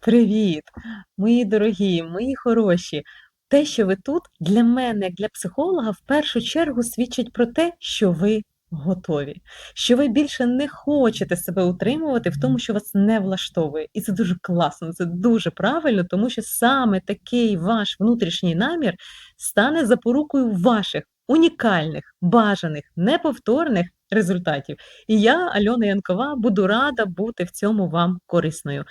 Привіт, мої дорогі, мої хороші. Те, що ви тут, для мене, як для психолога, в першу чергу свідчить про те, що ви готові, що ви більше не хочете себе утримувати в тому, що вас не влаштовує. І це дуже класно, це дуже правильно, тому що саме такий ваш внутрішній намір стане запорукою ваших унікальних, бажаних, неповторних результатів. І я, Альона Янкова, буду рада бути в цьому вам корисною.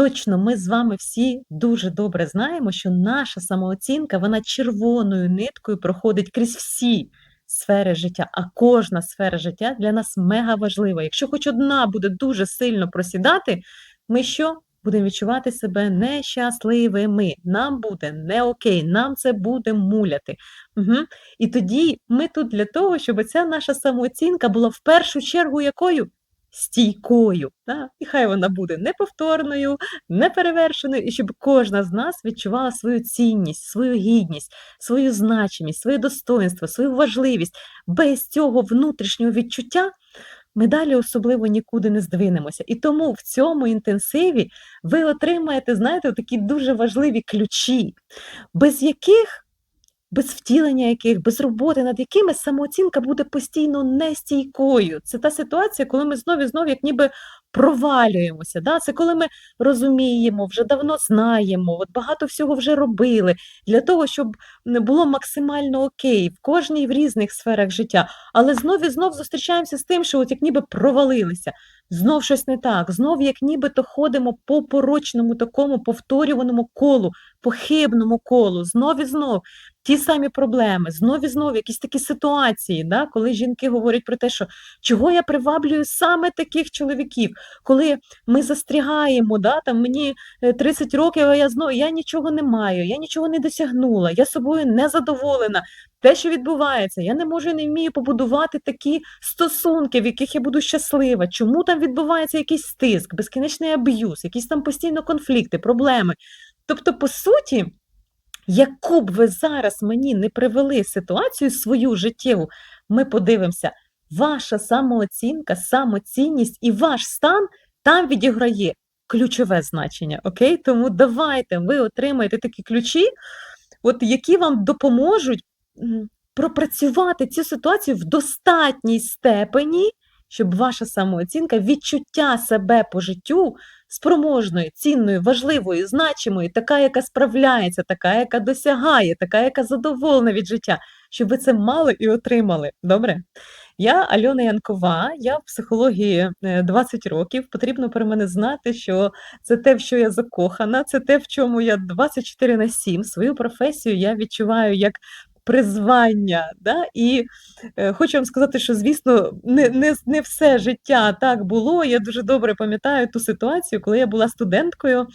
Точно, ми з вами всі дуже добре знаємо, що наша самооцінка, вона червоною ниткою проходить крізь всі сфери життя, а кожна сфера життя для нас мега важлива. Якщо хоч одна буде дуже сильно просідати, ми що? Будемо відчувати себе нещасливими. Нам буде не окей, нам це буде муляти. Угу. І тоді ми тут для того, щоб ця наша самооцінка була в першу чергу якою? Стійкою, да? і хай вона буде неповторною, неперевершеною, і щоб кожна з нас відчувала свою цінність, свою гідність, свою значимість, своє достоинство, свою важливість. Без цього внутрішнього відчуття ми далі особливо нікуди не здвинемося. І тому в цьому інтенсиві ви отримаєте, знаєте, такі дуже важливі ключі, без яких без втілення яких, без роботи, над якими самооцінка буде постійно нестійкою. Це та ситуація, коли ми знов і знов як ніби провалюємося. Да? Це коли ми розуміємо, вже давно знаємо, от багато всього вже робили для того, щоб було максимально окей в кожній в різних сферах життя. Але знов і знов зустрічаємося з тим, що от як ніби провалилися. Знов щось не так, знов як нібито ходимо по порочному такому повторюваному колу, по хибному колу, знов і знов ті самі проблеми, знов і знов якісь такі ситуації, да, коли жінки говорять про те, що чого я приваблюю саме таких чоловіків, коли ми застрягаємо, да, там мені 30 е, років, а я знову я нічого не маю, я нічого не досягнула, я собою не задоволена. Те, що відбувається, я не можу не вмію побудувати такі стосунки, в яких я буду щаслива. Чому там відбувається якийсь стиск, безкінечний аб'юз, якісь там постійно конфлікти, проблеми. Тобто, по суті, яку б ви зараз мені не привели ситуацію свою життєву, ми подивимося, ваша самооцінка, самоцінність і ваш стан там відіграє ключове значення. Окей? Тому давайте ви отримаєте такі ключі, от які вам допоможуть пропрацювати цю ситуацію в достатній степені, щоб ваша самооцінка, відчуття себе по життю спроможною, цінною, важливою, значимою, така, яка справляється, така, яка досягає, така, яка задоволена від життя, щоб ви це мали і отримали. Добре? Я Альона Янкова, я в психології 20 е, років. Потрібно про мене знати, що це те, в що я закохана, це те, в чому я 24 на 7. Свою професію я відчуваю як призвання. Да? І е, хочу вам сказати, що, звісно, не не, не все життя так було. Я дуже добре пам'ятаю ту ситуацію, коли я була студенткою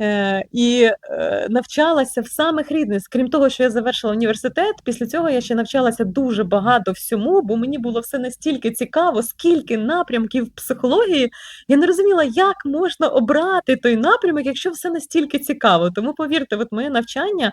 е, і е, навчалася в самих різних. Крім того, що я завершила університет, після цього я ще навчалася дуже багато всьому, бо мені було все настільки цікаво, скільки напрямків психології. Я не розуміла, як можна обрати той напрямок, якщо все настільки цікаво. Тому повірте, от моє навчання.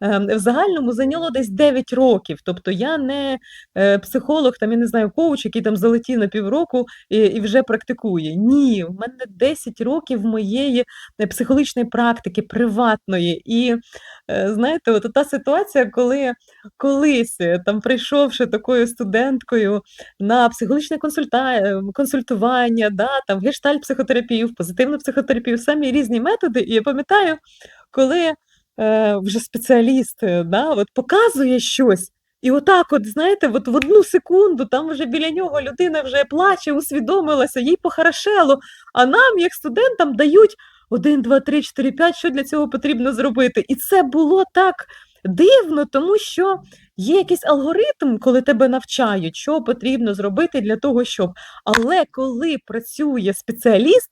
Ем, в загальному зайняло десь 9 років. Тобто я не е, психолог, там я не знаю, коуч, який там залетів на півроку і і вже практикує. Ні, в мене 10 років моєї е, психологічної практики, приватної. І е, знаєте, от та ситуація, коли колись там прийшовши такою студенткою на психологічне консульта... консультування, да, там гештальт психотерапію, позитивну психотерапію, самі різні методи. І я пам'ятаю, коли е, вже спеціаліст да, от показує щось. І отак, от, знаєте, от в одну секунду там вже біля нього людина вже плаче, усвідомилася, їй похорошело, а нам, як студентам, дають 1, 2, 3, 4, 5, що для цього потрібно зробити. І це було так дивно, тому що є якийсь алгоритм, коли тебе навчають, що потрібно зробити для того, щоб. Але коли працює спеціаліст,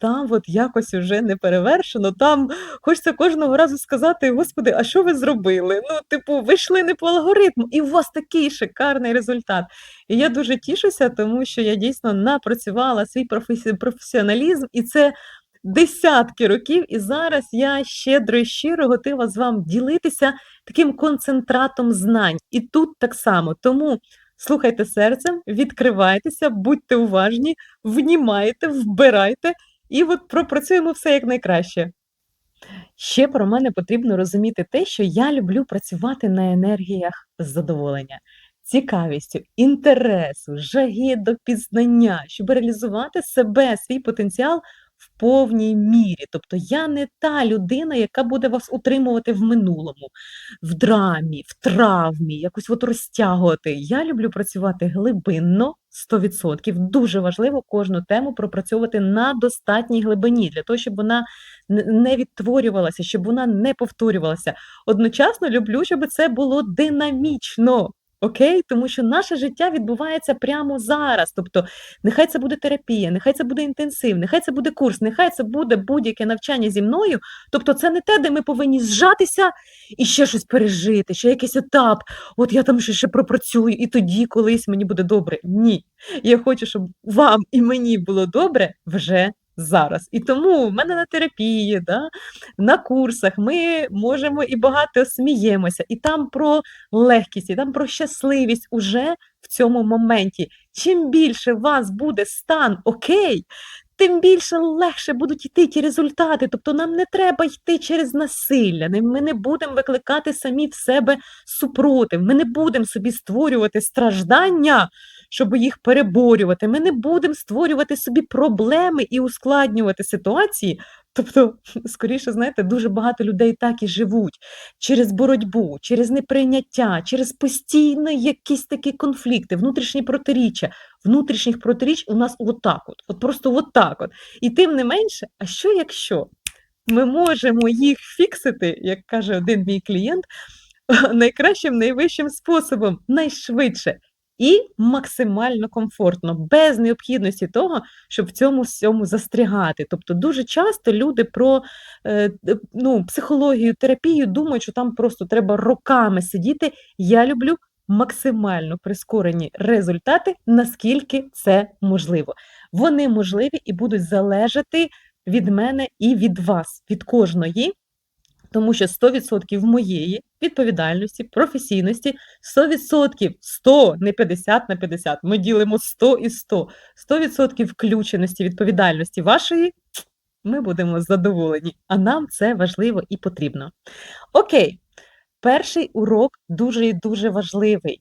там от якось уже не перевершено. Там хочеться кожного разу сказати: "Господи, а що ви зробили?" Ну, типу, ви йшли не по алгоритму, і у вас такий шикарний результат. І я дуже тішуся, тому що я дійсно напрацювала свій професіоналізм, і це десятки років. І зараз я щедро і щиро готова з вами ділитися таким концентратом знань. І тут так само. Тому слухайте серцем, відкривайтеся, будьте уважні, внімайте, вбирайте і от пропрацюємо все якнайкраще. Ще про мене потрібно розуміти те, що я люблю працювати на енергіях задоволення, цікавістю, інтересу, жаги до пізнання, щоб реалізувати себе, свій потенціал в повній мірі. Тобто я не та людина, яка буде вас утримувати в минулому, в драмі, в травмі, якось от розтягувати. Я люблю працювати глибинно, 100%. Дуже важливо кожну тему пропрацьовувати на достатній глибині, для того, щоб вона не відтворювалася, щоб вона не повторювалася. Одночасно люблю, щоб це було динамічно. Окей, тому що наше життя відбувається прямо зараз. Тобто, нехай це буде терапія, нехай це буде інтенсив, нехай це буде курс, нехай це буде будь-яке навчання зі мною. Тобто, це не те, де ми повинні зжатися і ще щось пережити, ще якийсь етап. От я там ще, ще пропрацюю, і тоді колись мені буде добре. Ні. Я хочу, щоб вам і мені було добре вже зараз. І тому в мене на терапії, да, на курсах ми можемо і багато сміємося, і там про легкість, і там про щасливість уже в цьому моменті. Чим більше у вас буде стан окей, тим більше легше будуть йти ті результати. Тобто нам не треба йти через насилля. Ми не будемо викликати самі в себе супротив. Ми не будемо собі створювати страждання, щоб їх переборювати. Ми не будемо створювати собі проблеми і ускладнювати ситуації. Тобто, скоріше, знаєте, дуже багато людей так і живуть через боротьбу, через неприйняття, через постійні якісь такі конфлікти, внутрішні протиріччя. Внутрішніх протиріч у нас отак от, от просто отак от. І тим не менше, а що якщо ми можемо їх фіксити, як каже один мій клієнт, найкращим, найвищим способом, найшвидше і максимально комфортно, без необхідності того, щоб в цьому всьому застрягати. Тобто дуже часто люди про е, ну, психологію, терапію думають, що там просто треба роками сидіти. Я люблю максимально прискорені результати, наскільки це можливо. Вони можливі і будуть залежати від мене і від вас, від кожної. Тому що 100% моєї відповідальності, професійності, 100%, 100, не 50 на 50, ми ділимо 100 і 100, 100% включеності, відповідальності вашої, ми будемо задоволені, а нам це важливо і потрібно. Окей, перший урок дуже і дуже важливий.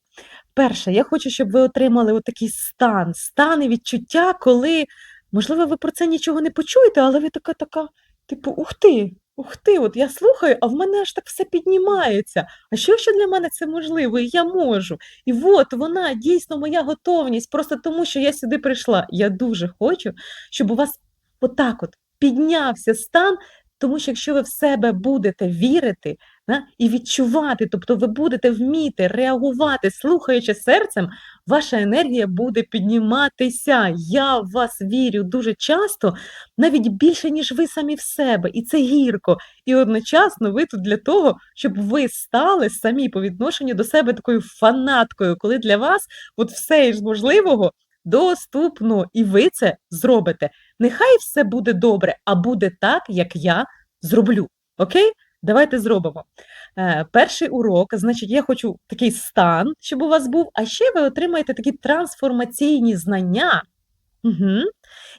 Перше, я хочу, щоб ви отримали отакий стан, стан і відчуття, коли, можливо, ви про це нічого не почуєте, але ви така, така, типу, ух ти, ух ти, от я слухаю, а в мене аж так все піднімається. А що ще для мене це можливо? І я можу. І от вона дійсно моя готовність, просто тому, що я сюди прийшла. Я дуже хочу, щоб у вас отак от піднявся стан, тому що якщо ви в себе будете вірити, да, і відчувати, тобто ви будете вміти реагувати, слухаючи серцем, ваша енергія буде підніматися. Я в вас вірю дуже часто, навіть більше, ніж ви самі в себе, і це гірко. І одночасно ви тут для того, щоб ви стали самі по відношенню до себе такою фанаткою, коли для вас от все із можливого доступно, і ви це зробите. Нехай все буде добре, а буде так, як я зроблю. Окей? Давайте зробимо. Е, перший урок, значить, я хочу такий стан, щоб у вас був, а ще ви отримаєте такі трансформаційні знання, Мгм.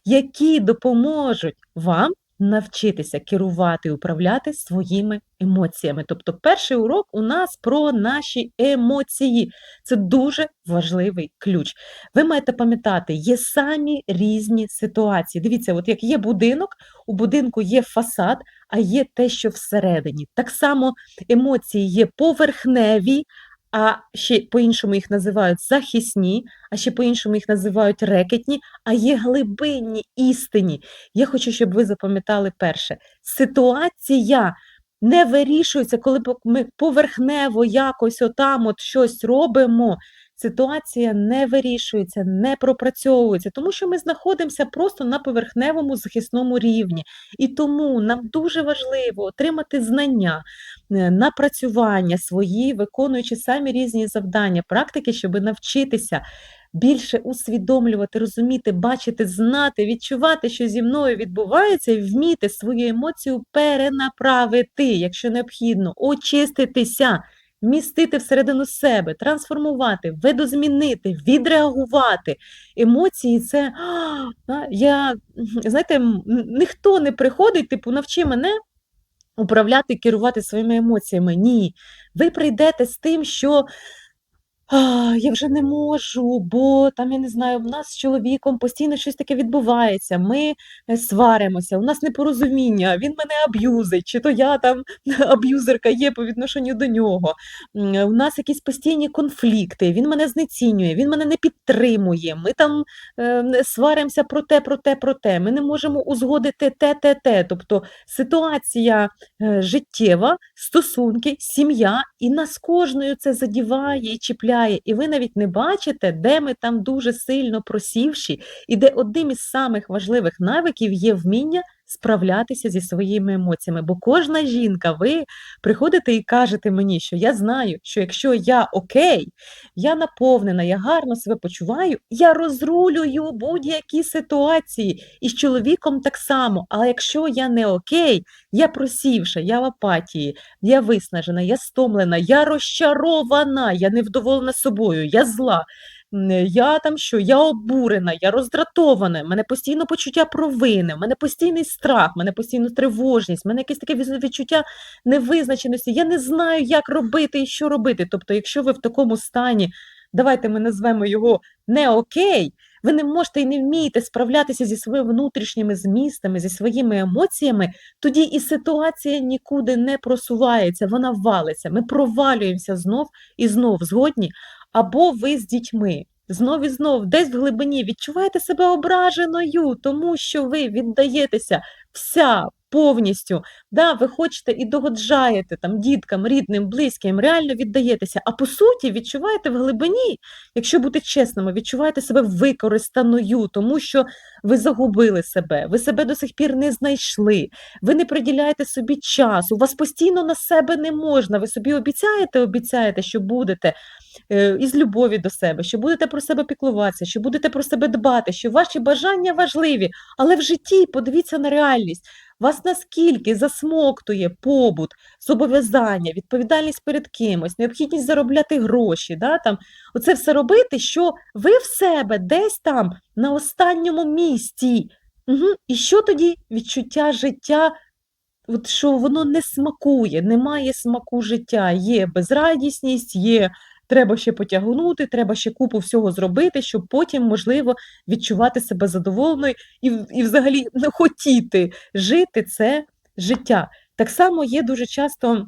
Які допоможуть вам навчитися керувати і управляти своїми емоціями. Тобто, перший урок у нас про наші емоції. Це дуже важливий ключ. Ви маєте пам'ятати, є самі різні ситуації. Дивіться, от як є будинок, у будинку є фасад, а є те, що всередині. Так само емоції є поверхневі, а ще по-іншому їх називають захисні, а ще по-іншому їх називають рекетні, а є глибинні істинні. Я хочу, щоб ви запам'ятали перше. Ситуація не вирішується, коли ми поверхнево якось отам от щось робимо. Ситуація не вирішується, не пропрацьовується, тому що ми знаходимося просто на поверхневому захисному рівні. І тому нам дуже важливо отримати знання, е, напрацювання свої, виконуючи самі різні завдання, практики, щоб навчитися більше усвідомлювати, розуміти, бачити, знати, відчувати, що зі мною відбувається, і вміти свою емоцію перенаправити, якщо необхідно, очиститися. Вмістити всередину себе, трансформувати, видозмінити, відреагувати. Емоції це а, я, знаєте, ніхто не приходить, типу, навчи мене управляти, керувати своїми емоціями. Ні. Ви прийдете з тим, що а, я вже не можу, бо там, я не знаю, в нас з чоловіком постійно щось таке відбувається. Ми е, сваримося, у нас непорозуміння, він мене аб'юзить, чи то я там аб'юзерка є по відношенню до нього. У нас якісь постійні конфлікти, він мене знецінює, він мене не підтримує. Ми там е, сваримося про те, про те, про те. Ми не можемо узгодити те, те, те. Тобто ситуація е, життєва, стосунки, сім'я, і нас кожною це задіває і чіпляє. І ви навіть не бачите, де ми там дуже сильно просівші, і де одним із самих важливих навиків є вміння справлятися зі своїми емоціями. Бо кожна жінка, ви приходите і кажете мені, що я знаю, що якщо я окей, я наповнена, я гарно себе почуваю, я розрулюю будь-які ситуації. І з чоловіком так само. Але якщо я не окей, я просівша, я в апатії, я виснажена, я стомлена, я розчарована, я невдоволена собою, я зла. М, Я там що, я обурена, я роздратована, в мене постійно почуття провини, в мене постійний страх, в мене постійно тривожність, в мене якесь таке відчуття невизначеності. Я не знаю, як робити і що робити. Тобто, якщо ви в такому стані, давайте ми назвемо його не окей, ви не можете і не вмієте справлятися зі своїми внутрішніми змістами, зі своїми емоціями, тоді і ситуація нікуди не просувається, вона валиться. Ми провалюємося знов і знов згодні, або ви з дітьми. Знов і знов, десь в глибині відчуваєте себе ображеною, тому що ви віддаєтеся вся повністю. Да, ви хочете і догоджаєте там діткам, рідним, близьким, реально віддаєтеся. А по суті, відчуваєте в глибині, якщо бути чесними, відчуваєте себе використаною, тому що ви загубили себе, ви себе до сих пір не знайшли, ви не приділяєте собі час, у вас постійно на себе не можна. Ви собі обіцяєте, обіцяєте, що будете е, із любові до себе, що будете про себе піклуватися, що будете про себе дбати, що ваші бажання важливі, але в житті подивіться на реальність. Вас наскільки засмоктує побут, зобов'язання, відповідальність перед кимось, необхідність заробляти гроші, да, там, оце все робити, що ви в себе десь там на останньому місці. Угу. І що тоді відчуття життя, от що воно не смакує, немає смаку життя, є безрадісність, є треба ще потягнути, треба ще купу всього зробити, щоб потім, можливо, відчувати себе задоволеною і, і взагалі не хотіти жити це життя. Так само є дуже часто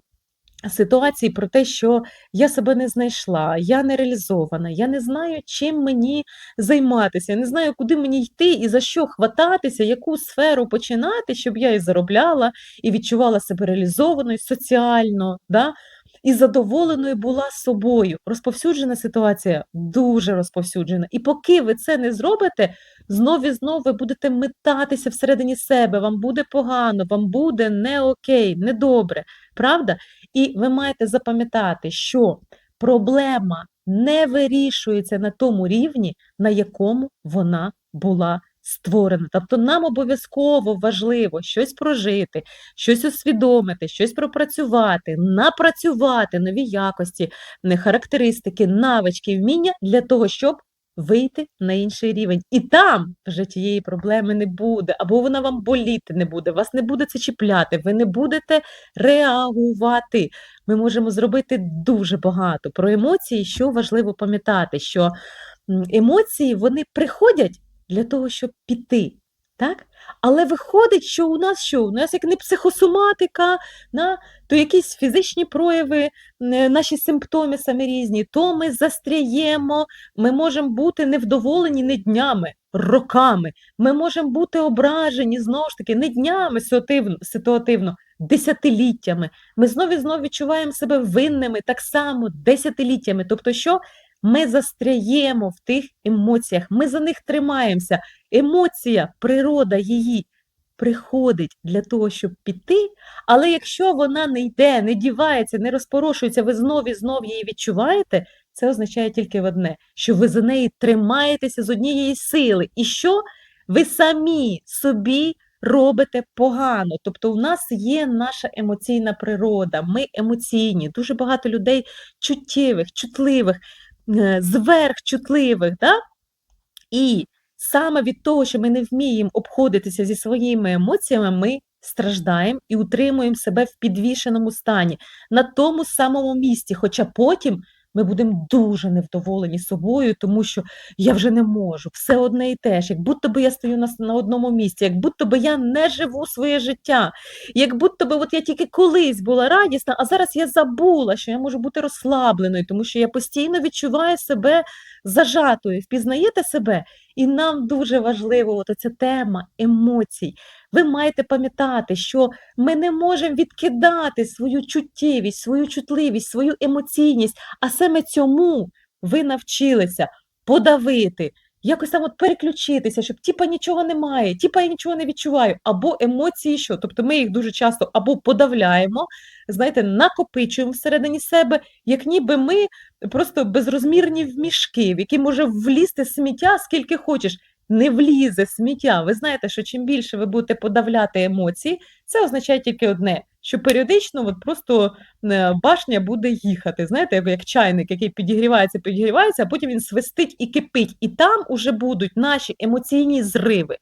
ситуації про те, що я себе не знайшла, я не реалізована, я не знаю, чим мені займатися, я не знаю, куди мені йти і за що хвататися, яку сферу починати, щоб я і заробляла, і відчувала себе реалізованою соціально, да? І задоволеною була собою. Розповсюджена ситуація дуже розповсюджена. І поки ви це не зробите, знов і знов ви будете метатися всередині себе, вам буде погано, вам буде не окей, недобре. Правда? І ви маєте запам'ятати, що проблема не вирішується на тому рівні, на якому вона була створена. Тобто нам обов'язково важливо щось прожити, щось усвідомити, щось пропрацювати, напрацювати нові якості, не характеристики, навички, вміння для того, щоб вийти на інший рівень. І там вже тієї проблеми не буде, або вона вам боліти не буде, вас не буде це чіпляти, ви не будете реагувати. Ми можемо зробити дуже багато. Про емоції, що важливо пам'ятати, що емоції вони приходять для того, щоб піти. Так? Але виходить, що у нас що? У нас як не психосоматика, на, то якісь фізичні прояви, е, наші симптоми самі різні, то ми застряємо, ми можемо бути невдоволені не днями, роками. Ми можемо бути ображені знову ж таки не днями ситуативно, ситуативно десятиліттями. Ми знову і знову відчуваємо себе винними так само десятиліттями. Тобто, що ми застряємо в тих емоціях, ми за них тримаємося. Емоція, природа її приходить для того, щоб піти, але якщо вона не йде, не дівається, не розпорошується, ви знов і знов її відчуваєте, це означає тільки одне, що ви за неї тримаєтеся з однієї сили. І що ви самі собі робите погано. Тобто, у нас є наша емоційна природа, ми емоційні. Дуже багато людей чуттєвих, чутливих, зверхчутливих. Да? І саме від того, що ми не вміємо обходитися зі своїми емоціями, ми страждаємо і утримуємо себе в підвішеному стані на тому самому місці. Хоча потім ми будемо дуже невдоволені собою, тому що я вже не можу, все одне і те ж, як будто би я стою на, на одному місці, як будто би я не живу своє життя, як будто би от я тільки колись була радісна, а зараз я забула, що я можу бути розслабленою, тому що я постійно відчуваю себе зажатою, впізнаєте себе? І нам дуже важливо от оця тема емоцій. Ви маєте пам'ятати, що ми не можемо відкидати свою чуттєвість, свою чутливість, свою емоційність, а саме цьому ви навчилися подавити, якось там от переключитися, щоб типа нічого немає, типа я нічого не відчуваю, або емоції, що тобто ми їх дуже часто або подавляємо, знаєте, накопичуємо всередині себе, як ніби ми просто безрозмірні в мішки, в які може влізти сміття скільки хочеш. Не влізе сміття. Ви знаєте, що чим більше ви будете подавляти емоції, це означає тільки одне: що періодично от просто е, башня буде їхати. Знаєте, як, чайник, який підігрівається, підігрівається, а потім він свистить і кипить. І там уже будуть наші емоційні зриви,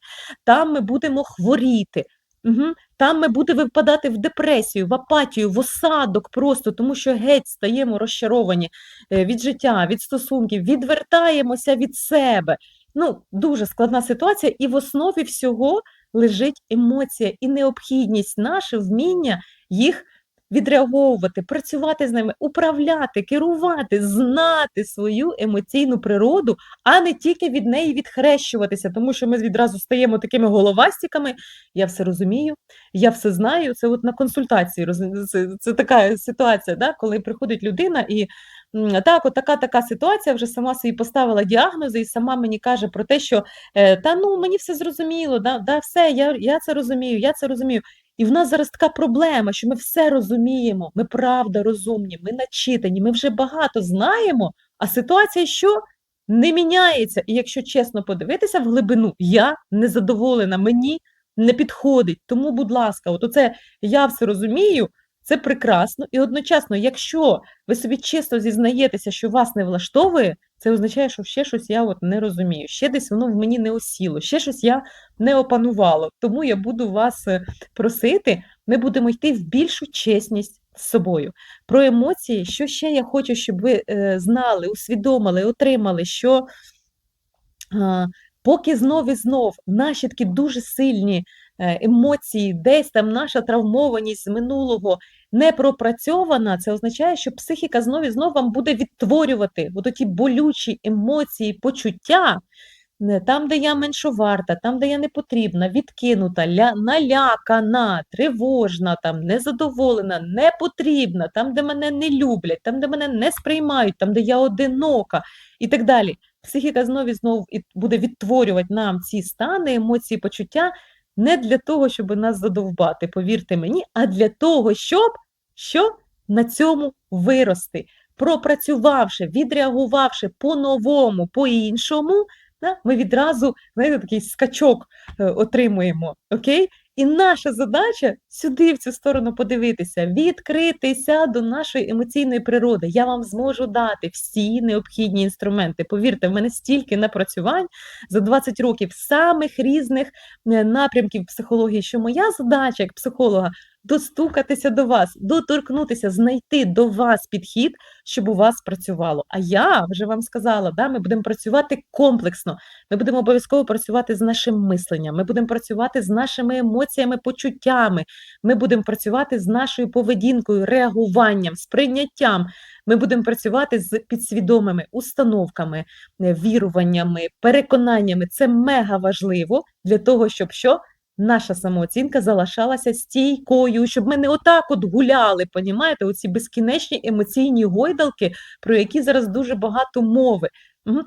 там ми будемо хворіти. Угу. Там ми будемо випадати в депресію, в апатію, в осадок просто, тому що геть стаємо розчаровані е, від життя, від стосунків, відвертаємося від себе. Ну, дуже складна ситуація, і в основі всього лежить емоція і необхідність наше вміння їх відреаговувати, працювати з ними, управляти, керувати, знати свою емоційну природу, а не тільки від неї відхрещуватися, тому що ми відразу стаємо такими головастиками. Я все розумію, я все знаю. Це от на консультації це, це така ситуація, да, коли приходить людина і. Так, от така така ситуація вже сама собі поставила діагнози і сама мені каже про те, що е, та ну мені все зрозуміло, да, да, все, я я це розумію, я це розумію. І в нас зараз така проблема, що ми все розуміємо, ми правда розумні, ми начитані, ми вже багато знаємо, а ситуація що? Не міняється. І якщо чесно подивитися в глибину, я незадоволена, мені не підходить. Тому, будь ласка, от оце я все розумію, це прекрасно. І одночасно, якщо ви собі чесно зізнаєтеся, що вас не влаштовує, це означає, що ще щось я от не розумію, ще десь воно в мені не осіло, ще щось я не опанувала. Тому я буду вас е, просити, ми будемо йти в більшу чесність з собою. Про емоції, що ще я хочу, щоб ви е, знали, усвідомили, отримали, що е, поки знов і знов наші такі дуже сильні емоції, десь там наша травмованість з минулого не пропрацьована, це означає, що психіка знов і знов вам буде відтворювати от ті болючі емоції, почуття, там, де я меншоварта, там, де я не потрібна, відкинута, ля, налякана, тривожна, там, незадоволена, непотрібна, там, де мене не люблять, там, де мене не сприймають, там, де я одинока і так далі. Психіка знов і знов буде відтворювати нам ці стани, емоції, почуття не для того, щоб нас задовбати, повірте мені, а для того, щоб що на цьому вирости. Пропрацювавши, відреагувавши по-новому, по-іншому, ми відразу знаєте, такий скачок е, отримуємо. окей? І наша задача сюди, в цю сторону подивитися, відкритися до нашої емоційної природи. Я вам зможу дати всі необхідні інструменти. Повірте, в мене стільки напрацювань за 20 років самих різних е, напрямків психології, що моя задача як психолога достукатися до вас, доторкнутися, знайти до вас підхід, щоб у вас працювало. А я вже вам сказала, да, ми будемо працювати комплексно, ми будемо обов'язково працювати з нашим мисленням, ми будемо працювати з нашими емоціями, почуттями, ми будемо працювати з нашою поведінкою, реагуванням, сприйняттям. Ми будемо працювати з підсвідомими установками, е, віруваннями, переконаннями. Це мега важливо для того, щоб що наша самооцінка залишалася стійкою, щоб ми не отак от гуляли, понімаєте, оці безкінечні емоційні гойдалки, про які зараз дуже багато мови.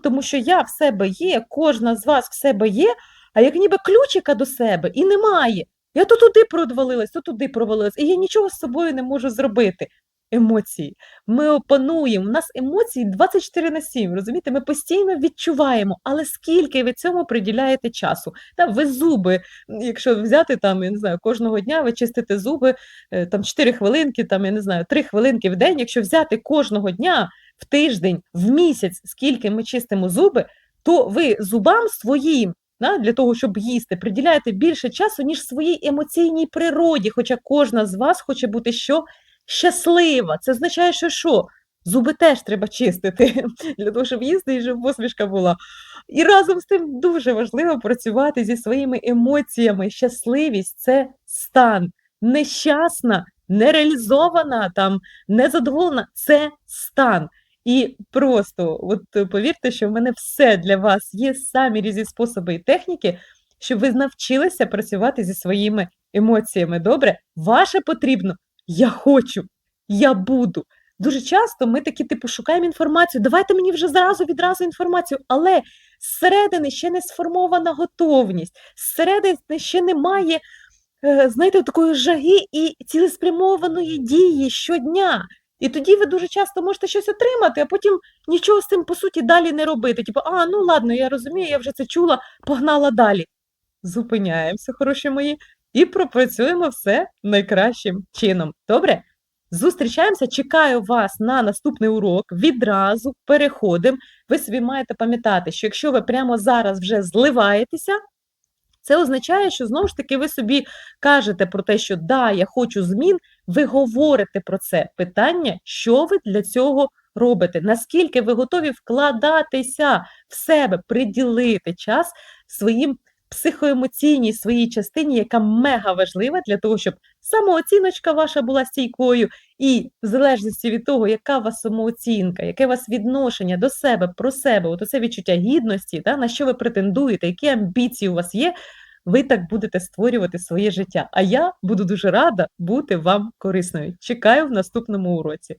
Тому що я в себе є, кожна з вас в себе є, а як ніби ключика до себе і немає. Я то туди провалилась, то туди провалилась, і я нічого з собою не можу зробити. Емоції. Ми опануємо. У нас емоції 24 на 7, розумієте? Ми постійно відчуваємо, але скільки ви цьому приділяєте часу? Та ви зуби, якщо взяти там, я не знаю, кожного дня ви чистите зуби, е, там 4 хвилинки, там, я не знаю, 3 хвилинки в день. Якщо взяти кожного дня, в тиждень, в місяць, скільки ми чистимо зуби, то ви зубам своїм, для того, щоб їсти, приділяєте більше часу, ніж своїй емоційній природі. Хоча кожна з вас хоче бути що? Щаслива. Це означає, що що? Зуби теж треба чистити для того, щоб їсти і щоб посмішка була. І разом з тим дуже важливо працювати зі своїми емоціями. Щасливість це стан. Нещасна, нереалізована, там, незадоволена це стан. І просто от повірте, що в мене все для вас є самі різні способи і техніки, щоб ви навчилися працювати зі своїми емоціями. Добре? Ваше потрібно я хочу, я буду. Дуже часто ми такі, типу, шукаємо інформацію. Давайте мені вже зразу відразу інформацію, але зсередини ще не сформована готовність, зсередини ще немає, е, знаєте, такої жаги і цілеспрямованої дії щодня. І тоді ви дуже часто можете щось отримати, а потім нічого з цим, по суті, далі не робити. Типу, а, ну ладно, я розумію, я вже це чула, погнала далі. Зупиняємося, хороші мої, і пропрацюємо все найкращим чином. Добре? Зустрічаємося, чекаю вас на наступний урок. Відразу переходимо. Ви собі маєте пам'ятати, що якщо ви прямо зараз вже зливаєтеся, це означає, що знову ж таки ви собі кажете про те, що да, я хочу змін, ви говорите про це. Питання, що ви для цього робите? Наскільки ви готові вкладатися в себе, приділити час своїм психоемоційній своїй частині, яка мега важлива для того, щоб самооціночка ваша була стійкою, і в залежності від того, яка у вас самооцінка, яке у вас відношення до себе, про себе, от оце відчуття гідності, да, на що ви претендуєте, які амбіції у вас є, ви так будете створювати своє життя. А я буду дуже рада бути вам корисною. Чекаю в наступному уроці.